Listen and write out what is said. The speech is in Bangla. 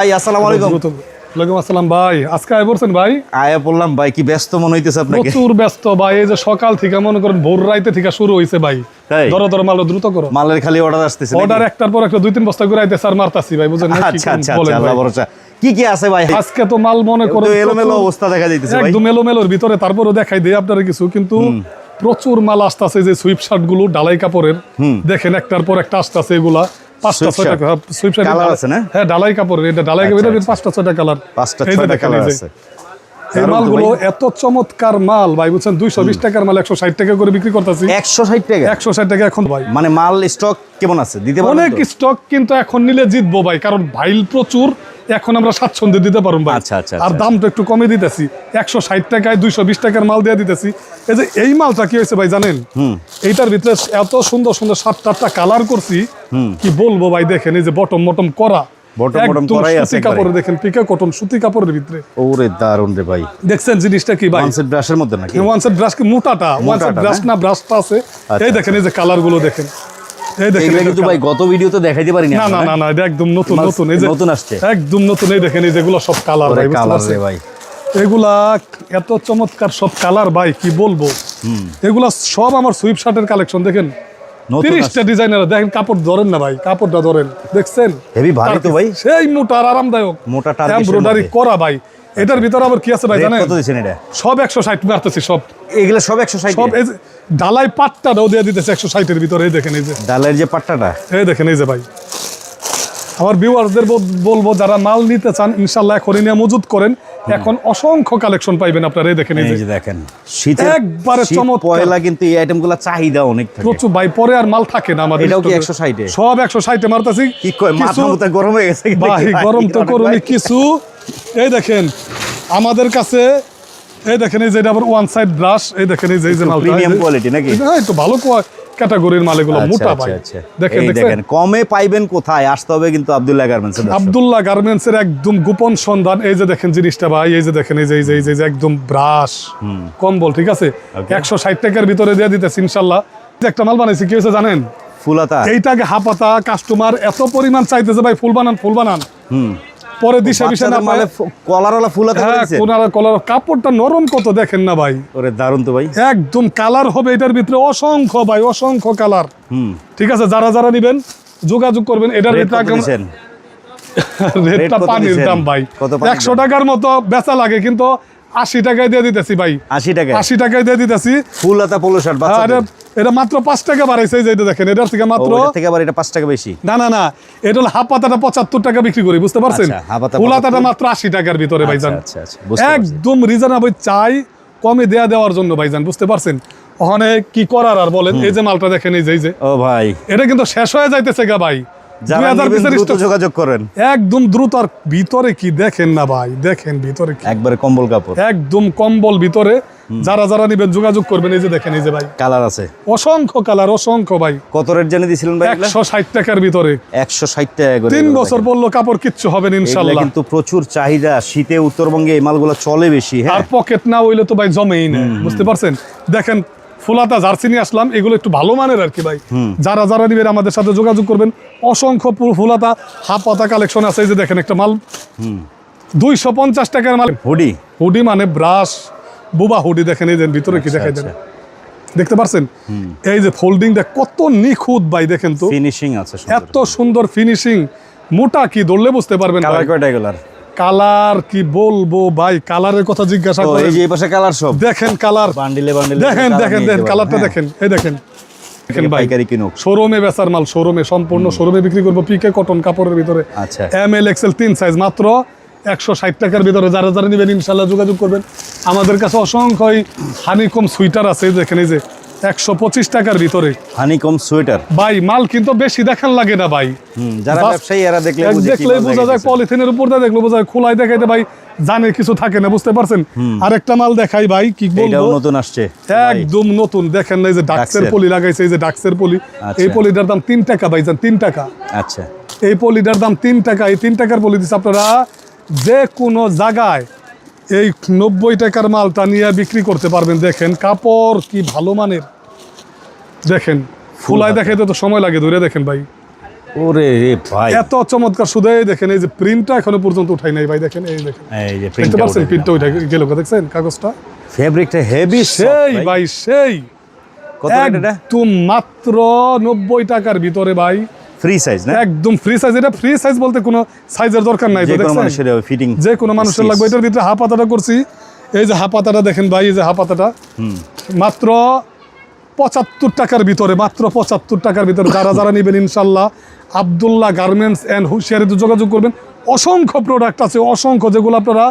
ভাই আসসালামু আলাইকুম। ওয়ালাইকুম আসসালাম। ভাই। আজকে আয় বলছেন ভাই? আয়া বললাম ভাই কি ব্যস্ত মনে হইতেছে আপনাকে? প্রচুর ব্যস্ত ভাই এই যে সকাল থেকে মনে করেন ভোর রাইতে থেকে শুরু হয়েছে ভাই। ধরো ধরো মাল দ্রুত করো। মালের খালি অর্ডার আসতেছে অর্ডার একটার পর একটা দুই তিন বস্তা করে আইতেছে আর মারতাছি ভাই বুঝেন কি আচ্ছা আচ্ছা আল্লাহ ভরসা। কি কি আছে ভাই? আজকে তো মাল মনে করো এলোমেলো অবস্থা দেখা যাইতেছে ভাই। একদম এলোমেলোর ভিতরে তারপরও দেখাই দেই আপনারা কিছু কিন্তু প্রচুর মাল আসতেছে যে সুইপ শার্টগুলো ডালাই কাপড়ের। দেখেন একটার পর একটা আসতেছে এগুলা। পাঁচটা ছয়টা। সুইপ কালার আছে না? হ্যাঁ ডালাই কাপড় এটা ডালাই কাপড় আচ্ছা। পাঁচটা ছয়টা কালার পাঁচটা ছয়টা কালার আছে এই মালগুলো এত চমৎকার মাল ভাই বুঝছেন? দুইশো বিশ টাকার মাল একশো ষাট টাকা করে বিক্রি করতেছি। একশো ষাট টাকা? একশো ষাট টাকা এখন ভাই। মানে মাল স্টক কেমন আছে? দিতে অনেক স্টক কিন্তু এখন নিলে জিতবো ভাই কারণ ভাইল প্রচুর এখন আমরা স্বাচ্ছন্দ্যে দিতে পারব ভাই। আচ্ছা, আচ্ছা, আর আচ্ছা। দামটা একটু কমে দিতেছি। একশো ষাট টাকায় দুইশো বিশ টাকার মাল দিয়ে দিতেছি। এই যে এই মালটা কি হয়েছে ভাই জানেন? এইটার ভিতরে এত সুন্দর সুন্দর সাত আটটা কালার করছি কি বলব ভাই দেখেন এই যে বটম বটম করা। Bottom bottom একদম করাই আছে সুতি একবারে। কাপড়ে দেখেন পিকা কটন সুতি কাপড়ের ভিতরে। ওরে দারুণ রে ভাই। দেখছেন জিনিসটা কি ভাই? কনসেপ্ট ব্রাশের মধ্যে নাকি? ওয়ান ব্রাশ কি মোটাটা? ওয়ান ব্রাশ না? ব্রাশটা আছে। এই দেখেন এই যে কালারগুলো দেখেন। এই দেখেন এগুলো এই যে কিন্তু ভাই গত ভিডিওতে দেখাইতে পারিনি না না না না এটা একদম নতুন নতুন। এই যে নতুন আসছে। একদম নতুন এই দেখেন এই যেগুলো সব কালার ভাই কালার রে ভাই। এগুলা এত চমৎকার সব কালার ভাই কি বলব? এগুলা সব আমার সুইপ শার্টের কালেকশন দেখেন। তিরিশটা ডিজাইনার দেখেন কাপড় ধরেন না ভাই কাপড়টা ধরেন দেখছেন? হেভি ভারী তো ভাই। সেই মোটা আর আরামদায়ক। মোটা এমব্রয়ডারি করা ভাই। এটার ভিতরে আবার কি আছে ভাই জানেন? কত দিছেন এটা? সব একশো ষাট মারতেছি সব। এগুলা সব একশো ষাট সব এই যে ডালাই পাটটাটাও দিয়ে দিতেছে একশো ষাটের ভিতরে এই দেখেন এই যে। ঢালাইয়ের যে পাট্টাটা? এই দেখেন এই যে ভাই। আমার ভিউয়ারদের বলব যারা মাল নিতে চান ইনশাল্লাহ এখনই নিয়ে মজুত করেন। এখন অসংখ্য কালেকশন পাইবেন আপনারা এই দেখেন এই যে। দেখেন একবারে চমৎকার। পয়লা কিন্তু এই আইটেমগুলো চাহিদা অনেক থাকে। প্রচুর ভাই পরে আর মাল থাকে না আমাদের এটাও কি 160 এ? সব একশো ষাটে মারতেছি। কি কয় মাথা গরম হয়ে গেছে। ভাই গরম তো করুনি কিছু। এই দেখেন আমাদের কাছে এই দেখেন এই যে আবার ওয়ান সাইড ব্রাশ এই দেখেন এই যে মালটা। premium এই নাকি? হ্যাঁ একটু ভালো ক্যাটাগরির মাল এগুলো আচ্ছা, মোটা আচ্ছা, ভাই। আচ্ছা। দেখেন দেখেন। কমে পাইবেন কোথায়? আসতে হবে কিন্তু আব্দুল্লাহ গার্মেন্টস আব্দুল্লাহ গার্মেন্টস এর একদম গোপন সন্ধান। এই যে দেখেন জিনিসটা ভাই এই যে দেখেন এই যে এই যে এই যে- একদম ব্রাশ কম্বল ঠিক আছে. একশো ষাট টাকার ভিতরে দিয়ে দিতেছি ইনশাল্লাহ। একটা মাল বানাইছি কি হয়েছে জানেন? ফুলাতা এইটাকে হাপাতা কাস্টমার এত পরিমাণ চাইতেছে ভাই ফুল বানান ফুল বানান। হুম। পরে দিশা না পায়। কলারওয়ালা ফুলাতা হ্যাঁ করেছে? কোনারা কলার কাপড়টা নরম কত দেখেন না ভাই। ওরে দারুণ তো ভাই। একদম কালার হবে এটার ভিতরে অসংখ্য ভাই অসংখ্য কালার। হুম। ঠিক আছে যারা যারা নিবেন যোগাযোগ করবেন। এটার ভিতরে রেটটা পানির দাম ভাই। একশো টাকার মতো বেচা লাগে কিন্তু আশি টাকায় দিয়ে দিতেছি ভাই। আশি টাকা আশি টাকায় দিয়ে দিতেছি। ফুলাতা পোলো শার্ট এটা মাত্র পাঁচ টাকা বাড়াইছে এই যে এটা দেখেন এটার থেকে মাত্র থেকে আবার এটা পাঁচ টাকা বেশি। না না না এটা হলো হাফ পাতাটা পঁচাত্তর টাকা বিক্রি করি বুঝতে পারছেন? আচ্ছা, হাফ পাতা ফুল হাতাটা 75 মাত্র আশি টাকার ভিতরে ভাইজান। আচ্ছা আচ্ছা বুঝতে পারছি। একদম রিজনেবল চাই কমে দেয়া দেওয়ার জন্য ভাইজান বুঝতে পারছেন? ওখানে কি করার আর বলেন? এই যে মালটা দেখেন এই যে এই যে। ও ভাই। এটা কিন্তু শেষ হয়ে যাইতেছে গা ভাই। যারা 2000 নেবেন পিসের দ্রুত stock- যোগাযোগ করেন। একদম দ্রুত আর ভিতরে কি দেখেন না ভাই? দেখেন ভিতরে একবারে কম্বল কাপড়। একদম কম্বল ভিতরে। যারা যারা নিবেন যোগাযোগ করবেন এই যে দেখেন এই যে ভাই। কালার আছে। অসংখ্য কালার অসংখ্য ভাই। কত রেট জানিয়ে দিয়েছিলেন ভাই এগুলা? একশো ষাট টাকার ভিতরে। একশো ষাট টাকা করে তিন বছর। পরলো কাপড় কিচ্ছু হবে না এগুলা ইনশাল্লাহ কিন্তু প্রচুর চাহিদা শীতে উত্তরবঙ্গে এই মালগুলো চলে বেশি হ্যাঁ। আর পকেট না হইলে তো ভাই জমেই না বুঝতে পারছেন? দেখেন ফুলাতা জার্সি নিয়ে আসলাম এগুলো একটু ভালো মানের আর কি ভাই। যারা যারা নিবেন আমাদের সাথে যোগাযোগ করবেন। অসংখ্য ফুলাতা হাফ পাতা কালেকশন আছে এই যে দেখেন একটা মাল। দুইশো পঞ্চাশ টাকার মাল। হুডি। হুডি মানে ব্রাশ। বুবা হুডি দেখেন এই যে ভিতরে কি দেখাই দেন। দেখতে পারছেন? এই যে ফোল্ডিংটা কত নিখুঁত ভাই দেখেন তো। ফিনিশিং আছে এত সুন্দর ফিনিশিং মোটা কি ধরলে বুঝতে পারবেন কালার কয়টা এগুলার? কালার কি বলব ভাই? কালারের কথা জিজ্ঞাসা করেন এই যে এই পাশে কালার সব। দেখেন কালার বান্ডিলে বান্ডিলে দেখেন দেখেন দেখেন কালারটা দেখেন এই দেখেন। দেখেন ভাই। পাইকারি কিনুক। শোরুমে বেচার মাল শোরুমে সম্পূর্ণ শোরুমে বিক্রি করব পিকে কটন কাপড়ের ভিতরে। আচ্ছা। এম এল এক্সেল তিন সাইজ মাত্র। একশো ষাট টাকার ভিতরে যারা যারা নেবেন ইনশাল্লাহ যোগাযোগ করবেন। আমাদের কাছে অসংখ্য হানিকম সুইটার আছে এই যে একশো পঁচিশ টাকার ভিতরে। হানিকম সোয়েটার ভাই মাল কিন্তু বেশি দেখান লাগে না ভাই। যারা ব্যবসায়ী এরা দেখলে এক কি দেখলেই মাল বোঝা যায় পলিথিনের উপর দিয়ে দেখল বোঝা যায় খোলাই দেখাইতে ভাই জানে কিছু থাকে না বুঝতে পারছেন? আরেকটা মাল দেখাই ভাই কি বলব? নতুন আসছে। একদম নতুন দেখেন না এই যে ডাক্সের। পলি লাগাইছে এই যে ডাক্সের পলি। আচ্ছা। এই পলিটার দাম তিন টাকা তিন টাকা। আচ্ছা। এই পলিটার দাম তিন টাকা এই তিন টাকার পলি দিচ্ছে আপনারা যে কোনো জায়গায় এই নব্বই টাকার মালটা নিয়ে বিক্রি করতে পারবেন। দেখেন কাপড় কি ভালো মানের। দেখেন ফুলায় দেখাইতে তো সময় লাগে ধরে দেখেন ভাই। ওরে রে ভাই। এত চমৎকার শুধু দেখেন এই যে প্রিন্টটা এখনও পর্যন্ত উঠাই নাই ভাই। দেখেন এই দেখেন। এই যে দেখতে পাচ্ছেন? প্রিন্টটা উঠে গেল দেখছেন? কাগজটা? ফেব্রিকটা হেভি সেই ভাই সেই। কত রেট এটা? একদম মাত্র নব্বই টাকার ভিতরে ভাই। ফ্রি সাইজ না? একদম ফ্রি সাইজ এটা ফ্রি সাইজ বলতে কোনো সাইজের দরকার নাই যে কোনো মানুষের ফিটিং যে কোনো মানুষের লাগবে এটার ভিতরে হাফ পাতাটা করছি। এই যে হাফ পাতাটা দেখেন ভাই এই যে হাফ পাতাটা। মাত্র পঁচাত্তর টাকার ভিতরে মাত্র পঁচাত্তর টাকার ভিতরে। যারা যারা নেবেন ইনশাল্লাহ আবদুল্লাহ গার্মেন্টস অ্যান্ড হুশিয়ারিতে যোগাযোগ করবেন। অসংখ্য প্রোডাক্ট আছে অসংখ্য যেগুলো আপনারা